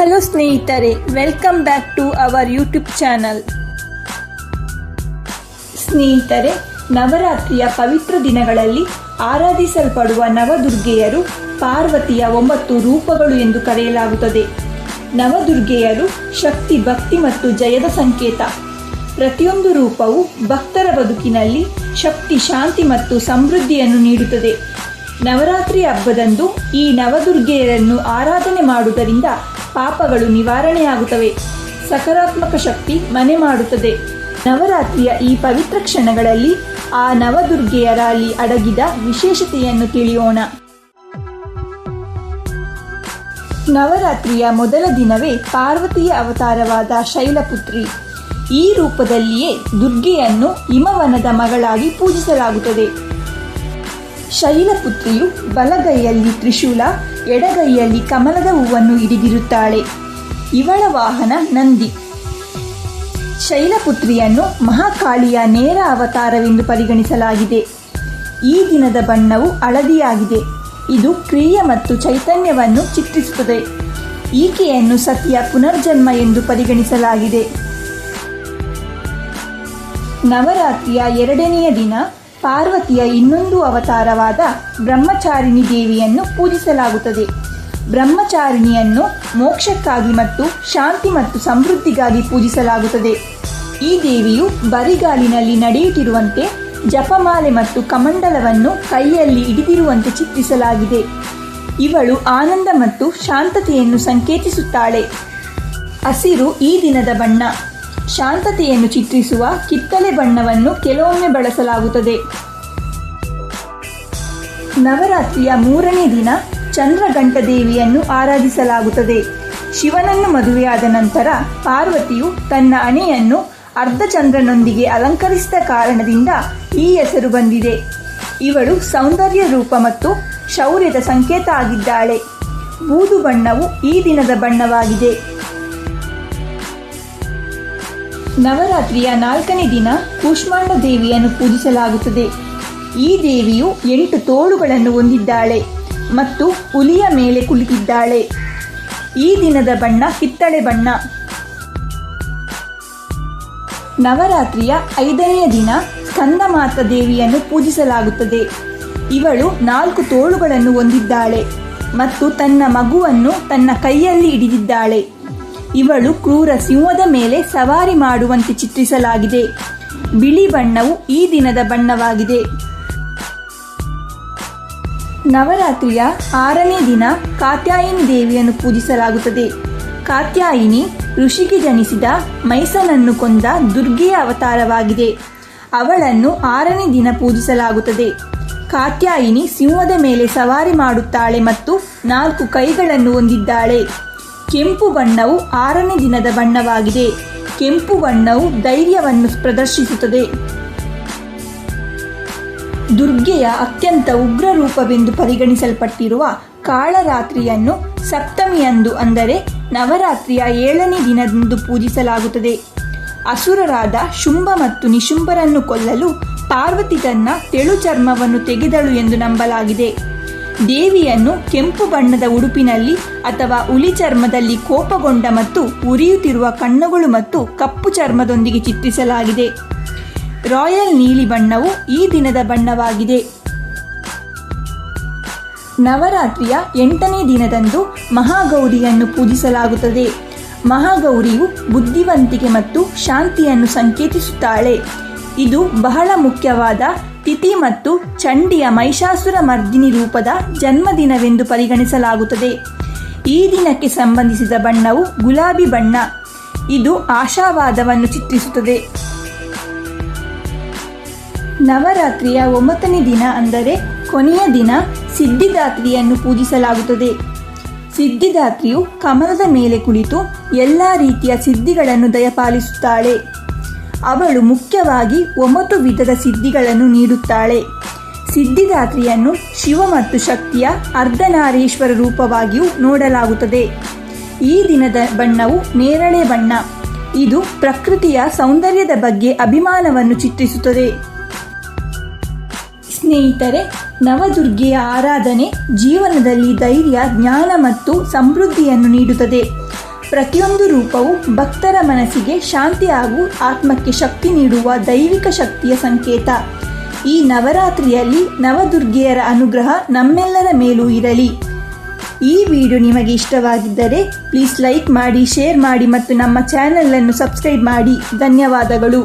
Hello ಸ್ನೇಹಿತರೆ welcome back to our YouTube channel ಸ್ನೇಹಿತರೆ, ನವರಾತ್ರಿಯ ಪವಿತ್ರ ದಿನಗಳಲ್ಲಿ ಆರಾಧಿಸಲ್ಪಡುವ ನವದುರ್ಗೆಯರು ಪಾರ್ವತಿಯ ಒಂಬತ್ತು ರೂಪಗಳು ಎಂದು ಕರೆಯಲಾಗುತ್ತದೆ. ನವದುರ್ಗೆಯರು ಶಕ್ತಿ, ಭಕ್ತಿ ಮತ್ತು ಜಯದ ಸಂಕೇತ. ಪ್ರತಿಯೊಂದು ರೂಪವು ಭಕ್ತರ ಬದುಕಿನಲ್ಲಿ ಶಕ್ತಿ, ಶಾಂತಿ ಮತ್ತು ಸಮೃದ್ಧಿಯನ್ನು ನೀಡುತ್ತದೆ. ನವರಾತ್ರಿ ಹಬ್ಬದಂದು ಈ ನವದುರ್ಗೆಯರನ್ನು ಆರಾಧನೆ ಮಾಡುವುದರಿಂದ ಪಾಪಗಳು ನಿವಾರಣೆಯಾಗುತ್ತವೆ. ಸಕಾರಾತ್ಮಕ ಶಕ್ತಿ ಮನೆ ಮಾಡುತ್ತದೆ. ನವರಾತ್ರಿಯ ಈ ಪವಿತ್ರ ಕ್ಷಣಗಳಲ್ಲಿ ಆ ನವದುರ್ಗೆಯರಲ್ಲಿ ಅಡಗಿದ ವಿಶೇಷತೆಯನ್ನು ತಿಳಿಯೋಣ. ನವರಾತ್ರಿಯ ಮೊದಲ ದಿನವೇ ಪಾರ್ವತಿಯ ಅವತಾರವಾದ ಶೈಲಪುತ್ರಿ. ಈ ರೂಪದಲ್ಲಿಯೇ ದುರ್ಗೆಯನ್ನು ಹಿಮವನದ ಮಗಳಾಗಿ ಪೂಜಿಸಲಾಗುತ್ತದೆ. ಶೈಲಪುತ್ರಿಯು ಬಲಗೈಯಲ್ಲಿ ತ್ರಿಶೂಲ, ಎಡಗೈಯಲ್ಲಿ ಕಮಲದ ಹೂವನ್ನು ಹಿಡಿದಿರುತ್ತಾಳೆ. ಇವಳ ವಾಹನ ನಂದಿ. ಶೈಲಪುತ್ರಿಯನ್ನು ಮಹಾಕಾಳಿಯ ನೇರ ಅವತಾರವೆಂದು ಪರಿಗಣಿಸಲಾಗಿದೆ. ಈ ದಿನದ ಬಣ್ಣವು ಹಳದಿಯಾಗಿದೆ. ಇದು ಕ್ರಿಯೆ ಮತ್ತು ಚೈತನ್ಯವನ್ನು ಚಿತ್ರಿಸುತ್ತದೆ. ಈಕೆಯನ್ನು ಸತಿಯ ಪುನರ್ಜನ್ಮ ಎಂದು ಪರಿಗಣಿಸಲಾಗಿದೆ. ನವರಾತ್ರಿಯ ಎರಡನೆಯ ದಿನ ಪಾರ್ವತಿಯ ಇನ್ನೊಂದು ಅವತಾರವಾದ ಬ್ರಹ್ಮಚಾರಿಣಿ ದೇವಿಯನ್ನು ಪೂಜಿಸಲಾಗುತ್ತದೆ. ಬ್ರಹ್ಮಚಾರಿಣಿಯನ್ನು ಮೋಕ್ಷಕ್ಕಾಗಿ ಮತ್ತು ಶಾಂತಿ ಮತ್ತು ಸಮೃದ್ಧಿಗಾಗಿ ಪೂಜಿಸಲಾಗುತ್ತದೆ. ಈ ದೇವಿಯು ಬರಿಗಾಲಿನಲ್ಲಿ ನಡೆಯುತ್ತಿರುವಂತೆ ಜಪಮಾಲೆ ಮತ್ತು ಕಮಂಡಲವನ್ನು ಕೈಯಲ್ಲಿ ಹಿಡಿದಿರುವಂತೆ ಚಿತ್ರಿಸಲಾಗಿದೆ. ಇವಳು ಆನಂದ ಮತ್ತು ಶಾಂತತೆಯನ್ನು ಸಂಕೇತಿಸುತ್ತಾಳೆ. ಹಸಿರು ಈ ದಿನದ ಬಣ್ಣ. ಶಾಂತತೆಯನ್ನು ಚಿತ್ರಿಸುವ ಕಿತ್ತಳೆ ಬಣ್ಣವನ್ನು ಕೆಲವೊಮ್ಮೆ ಬಳಸಲಾಗುತ್ತದೆ. ನವರಾತ್ರಿಯ ಮೂರನೇ ದಿನ ಚಂದ್ರಗಂಟ ದೇವಿಯನ್ನು ಆರಾಧಿಸಲಾಗುತ್ತದೆ. ಶಿವನನ್ನು ಮದುವೆಯಾದ ನಂತರ ಪಾರ್ವತಿಯು ತನ್ನ ಅಣೆಯನ್ನು ಅರ್ಧಚಂದ್ರನೊಂದಿಗೆ ಅಲಂಕರಿಸಿದ ಕಾರಣದಿಂದ ಈ ಹೆಸರು ಬಂದಿದೆ. ಇವಳು ಸೌಂದರ್ಯ ರೂಪ ಮತ್ತು ಶೌರ್ಯದ ಸಂಕೇತ ಆಗಿದ್ದಾಳೆ. ಬೂದು ಬಣ್ಣವು ಈ ದಿನದ ಬಣ್ಣವಾಗಿದೆ. ನವರಾತ್ರಿಯ ನಾಲ್ಕನೇ ದಿನ ಕೂಷ್ಮಾಂಡ ದೇವಿಯನ್ನು ಪೂಜಿಸಲಾಗುತ್ತದೆ. ಈ ದೇವಿಯು ಎಂಟು ತೋಳುಗಳನ್ನು ಹೊಂದಿದ್ದಾಳೆ ಮತ್ತು ಹುಲಿಯ ಮೇಲೆ ಕುಳಿತಿದ್ದಾಳೆ. ಈ ದಿನದ ಬಣ್ಣ ಕಿತ್ತಳೆ ಬಣ್ಣ. ನವರಾತ್ರಿಯ ಐದನೆಯ ದಿನ ಸ್ಕಂದಮಾತ ದೇವಿಯನ್ನು ಪೂಜಿಸಲಾಗುತ್ತದೆ. ಇವಳು ನಾಲ್ಕು ತೋಳುಗಳನ್ನು ಹೊಂದಿದ್ದಾಳೆ ಮತ್ತು ತನ್ನ ಮಗುವನ್ನು ತನ್ನ ಕೈಯಲ್ಲಿ ಹಿಡಿದಿದ್ದಾಳೆ. ಇವಳು ಕ್ರೂರ ಸಿಂಹದ ಮೇಲೆ ಸವಾರಿ ಮಾಡುವಂತೆ ಚಿತ್ರಿಸಲಾಗಿದೆ. ಬಿಳಿ ಬಣ್ಣವು ಈ ದಿನದ ಬಣ್ಣವಾಗಿದೆ. ನವರಾತ್ರಿಯ ಆರನೇ ದಿನ ಕಾತ್ಯಾಯಿನಿ ದೇವಿಯನ್ನು ಪೂಜಿಸಲಾಗುತ್ತದೆ. ಕಾತ್ಯಾಯಿನಿ ಋಷಿಗೆ ಜನಿಸಿದ ಮೈಸನನ್ನು ಕೊಂದ ದುರ್ಗೆಯ ಅವತಾರವಾಗಿದೆ. ಅವಳನ್ನು ಆರನೇ ದಿನ ಪೂಜಿಸಲಾಗುತ್ತದೆ. ಕಾತ್ಯಾಯಿನಿ ಸಿಂಹದ ಮೇಲೆ ಸವಾರಿ ಮಾಡುತ್ತಾಳೆ ಮತ್ತು ನಾಲ್ಕು ಕೈಗಳನ್ನು ಹೊಂದಿದ್ದಾಳೆ. ಕೆಂಪು ಬಣ್ಣವು ಆರನೇ ದಿನದ ಬಣ್ಣವಾಗಿದೆ. ಕೆಂಪು ಬಣ್ಣವು ಧೈರ್ಯವನ್ನು ಪ್ರದರ್ಶಿಸುತ್ತದೆ. ದುರ್ಗೆಯ ಅತ್ಯಂತ ಉಗ್ರ ರೂಪವೆಂದು ಪರಿಗಣಿಸಲ್ಪಟ್ಟಿರುವ ಕಾಳರಾತ್ರಿಯನ್ನು ಸಪ್ತಮಿಯಂದು ಅಂದರೆ ನವರಾತ್ರಿಯ ಏಳನೇ ದಿನದಂದು ಪೂಜಿಸಲಾಗುತ್ತದೆ. ಅಸುರರಾದ ಶುಂಭ ಮತ್ತು ನಿಶುಂಭರನ್ನು ಕೊಲ್ಲಲು ಪಾರ್ವತಿ ತನ್ನ ತೆಳು ಚರ್ಮವನ್ನು ತೆಗೆದಳು ಎಂದು ನಂಬಲಾಗಿದೆ. ದೇವಿಯನ್ನು ಕೆಂಪು ಬಣ್ಣದ ಉಡುಪಿನಲ್ಲಿ ಅಥವಾ ಹುಲಿ ಚರ್ಮದಲ್ಲಿ ಕೋಪಗೊಂಡ ಮತ್ತು ಉರಿಯುತ್ತಿರುವ ಕಣ್ಣುಗಳು ಮತ್ತು ಕಪ್ಪು ಚರ್ಮದೊಂದಿಗೆ ಚಿತ್ರಿಸಲಾಗಿದೆ. ರಾಯಲ್ ನೀಲಿ ಬಣ್ಣವು ಈ ದಿನದ ಬಣ್ಣವಾಗಿದೆ. ನವರಾತ್ರಿಯ ಎಂಟನೇ ದಿನದಂದು ಮಹಾಗೌರಿಯನ್ನು ಪೂಜಿಸಲಾಗುತ್ತದೆ. ಮಹಾಗೌರಿಯು ಬುದ್ಧಿವಂತಿಕೆ ಮತ್ತು ಶಾಂತಿಯನ್ನು ಸಂಕೇತಿಸುತ್ತಾಳೆ. ಇದು ಬಹಳ ಮುಖ್ಯವಾದ ತಿಥಿ ಮತ್ತು ಚಂಡಿಯ ಮಹಿಷಾಸುರ ಮರ್ದಿನಿ ರೂಪದ ಜನ್ಮದಿನವೆಂದು ಪರಿಗಣಿಸಲಾಗುತ್ತದೆ. ಈ ದಿನಕ್ಕೆ ಸಂಬಂಧಿಸಿದ ಬಣ್ಣವು ಗುಲಾಬಿ ಬಣ್ಣ. ಇದು ಆಶಾವಾದವನ್ನು ಚಿತ್ರಿಸುತ್ತದೆ. ನವರಾತ್ರಿಯ ಒಂಬತ್ತನೇ ದಿನ ಅಂದರೆ ಕೊನೆಯ ದಿನ ಸಿದ್ಧಿದಾತ್ರಿಯನ್ನು ಪೂಜಿಸಲಾಗುತ್ತದೆ. ಸಿದ್ಧಿದಾತ್ರಿಯು ಕಮಲದ ಮೇಲೆ ಕುಳಿತು ಎಲ್ಲ ರೀತಿಯ ಸಿದ್ಧಿಗಳನ್ನು ದಯಪಾಲಿಸುತ್ತಾಳೆ. ಅವಳು ಮುಖ್ಯವಾಗಿ ಒಂಬತ್ತು ವಿಧದ ಸಿದ್ಧಿಗಳನ್ನು ನೀಡುತ್ತಾಳೆ. ಸಿದ್ಧಿದಾತ್ರಿಯನ್ನು ಶಿವ ಮತ್ತು ಶಕ್ತಿಯ ಅರ್ಧನಾರೀಶ್ವರ ರೂಪವಾಗಿಯೂ ನೋಡಲಾಗುತ್ತದೆ. ಈ ದಿನದ ಬಣ್ಣವು ನೇರಳೆ ಬಣ್ಣ. ಇದು ಪ್ರಕೃತಿಯ ಸೌಂದರ್ಯದ ಬಗ್ಗೆ ಅಭಿಮಾನವನ್ನು ಚಿತ್ರಿಸುತ್ತದೆ. ಸ್ನೇಹಿತರೆ, ನವದುರ್ಗೆಯ ಆರಾಧನೆ ಜೀವನದಲ್ಲಿ ಧೈರ್ಯ, ಜ್ಞಾನ ಮತ್ತು ಸಮೃದ್ಧಿಯನ್ನು ನೀಡುತ್ತದೆ. ಪ್ರತಿಯೊಂದು ರೂಪವು ಭಕ್ತರ ಮನಸ್ಸಿಗೆ ಶಾಂತಿ ಹಾಗೂ ಆತ್ಮಕ್ಕೆ ಶಕ್ತಿ ನೀಡುವ ದೈವಿಕ ಶಕ್ತಿಯ ಸಂಕೇತ. ಈ ನವರಾತ್ರಿಯಲ್ಲಿ ನವದುರ್ಗೆಯರ ಅನುಗ್ರಹ ನಮ್ಮೆಲ್ಲರ ಮೇಲೂ ಇರಲಿ. ಈ ವಿಡಿಯೋ ನಿಮಗೆ ಇಷ್ಟವಾಗಿದ್ದರೆ ಪ್ಲೀಸ್ ಲೈಕ್ ಮಾಡಿ, ಶೇರ್ ಮಾಡಿ ಮತ್ತು ನಮ್ಮ ಚಾನಲನ್ನು ಸಬ್ಸ್ಕ್ರೈಬ್ ಮಾಡಿ. ಧನ್ಯವಾದಗಳು.